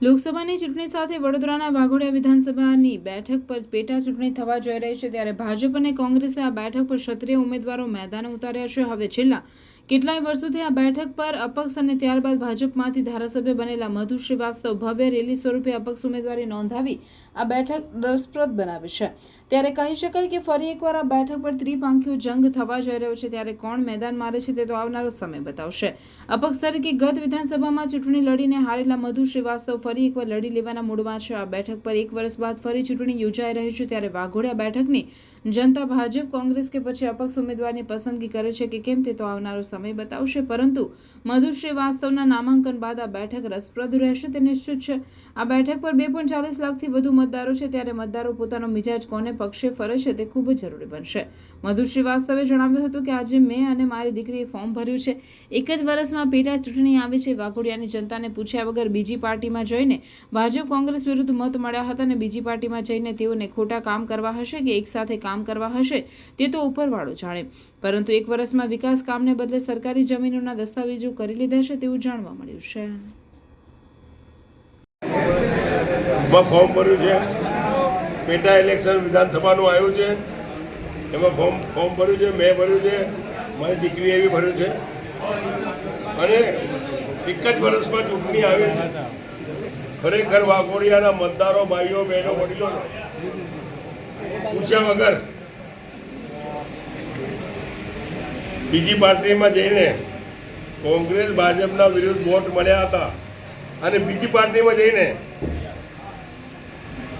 લોકસભાની ચૂંટણી સાથે વડોદરાના વાઘોડિયા વિધાનસભાની બેઠક પર પેટા ચૂંટણી થવા જઈ રહી છે ત્યારે ભાજપ અને કોંગ્રેસે આ બેઠક પર ક્ષત્રિય ઉમેદવારો મેદાને ઉતાર્યા છે. હવે છેલ્લા કેટલાય વર્ષોથી આ બેઠક પર અપક્ષ અને ત્યારબાદ ભાજપમાંથી ધારાસભ્ય બનેલા મધુ શ્રીવાસ્તવ ભવ્ય રેલી સ્વરૂપે અપક્ષ ઉમેદવારી નોંધાવી આ બેઠક રસપ્રદ બનાવી છે. ત્યારે કહી શકાય કે ફરી એકવાર આ બેઠક પર ત્રિપાંખીયો જંગ થવા જઈ રહ્યો છે. ત્યારે કોણ મેદાન મારે છે તે તો આવનારો સમય બતાવશે. અપક્ષ તરીકે ગત વિધાનસભામાં ચૂંટણી લડીને હારેલા મધુ શ્રીવાસ્તવ ફરી એકવાર લડી લેવાના મૂડમાં છે. આ બેઠક પર એક વર્ષ બાદ ફરી ચૂંટણી યોજાઈ રહી છે. ત્યારે વાઘોડિયા બેઠકની જનતા ભાજપ, કોંગ્રેસ કે પછી અપક્ષ ઉમેદવારની પસંદગી કરે છે કે કેમ તે તો આવનારો સમય બતાવશે. પરંતુ મધુ શ્રીવાસ્તવના નામાંકન બાદ આ બેઠક રસપ્રદ રહેશે તે નિશ્ચિત છે. આ બેઠક પર બે લાખથી વધુ મતદારો છે. ત્યારે મતદારો પોતાનો મિજાજ કોને પક્ષે ફરે છે તે ખૂબ જ જરૂરી બનશે. મધુ શ્રીવાસ્તવે જણાવ્યું હતું કે આજે મેં અને મારી દીકરીએ ફોર્મ ભર્યું છે. એક જ વર્ષમાં પેટા ચૂંટણી આવી છે. વાઘોડિયાની જનતાને પૂછ્યા વગર બીજી પાર્ટીમાં જઈને ભાજપ કોંગ્રેસ વિરુદ્ધ મત મળ્યા હતા અને બીજી પાર્ટીમાં જઈને તેઓને ખોટા કામ કરવા હશે કે એકસાથે કામ કરવા હશે તે તો ઉપરવાળો જાણે. પરંતુ એક વર્ષમાં વિકાસ કામને બદલે સરકારી જમીનોના દસ્તાવેજો કરી લીધા છે તેવું જાણવા મળ્યું છે. ફોર્મ ભર્યું છે. પેટા ઇલેક્શન વિધાનસભાનું આવ્યું છે. એમાં ફોર્મ ફોર્મ ભર્યું છે, મેં ભર્યું છે, મારી દીકરીએ બી ભર્યું છે. અને એક જ વર્ષમાં ચૂંટણી આવે છે. ખરેખર વાઘોડિયાના મતદારો, ભાઈઓ, બહેનો, વડીલો, પૂછ્યા વગર બીજી પાર્ટીમાં જઈને કોંગ્રેસ, ભાજપના વિરુદ્ધ વોટ મળ્યા હતા. અને બીજી પાર્ટીમાં જઈને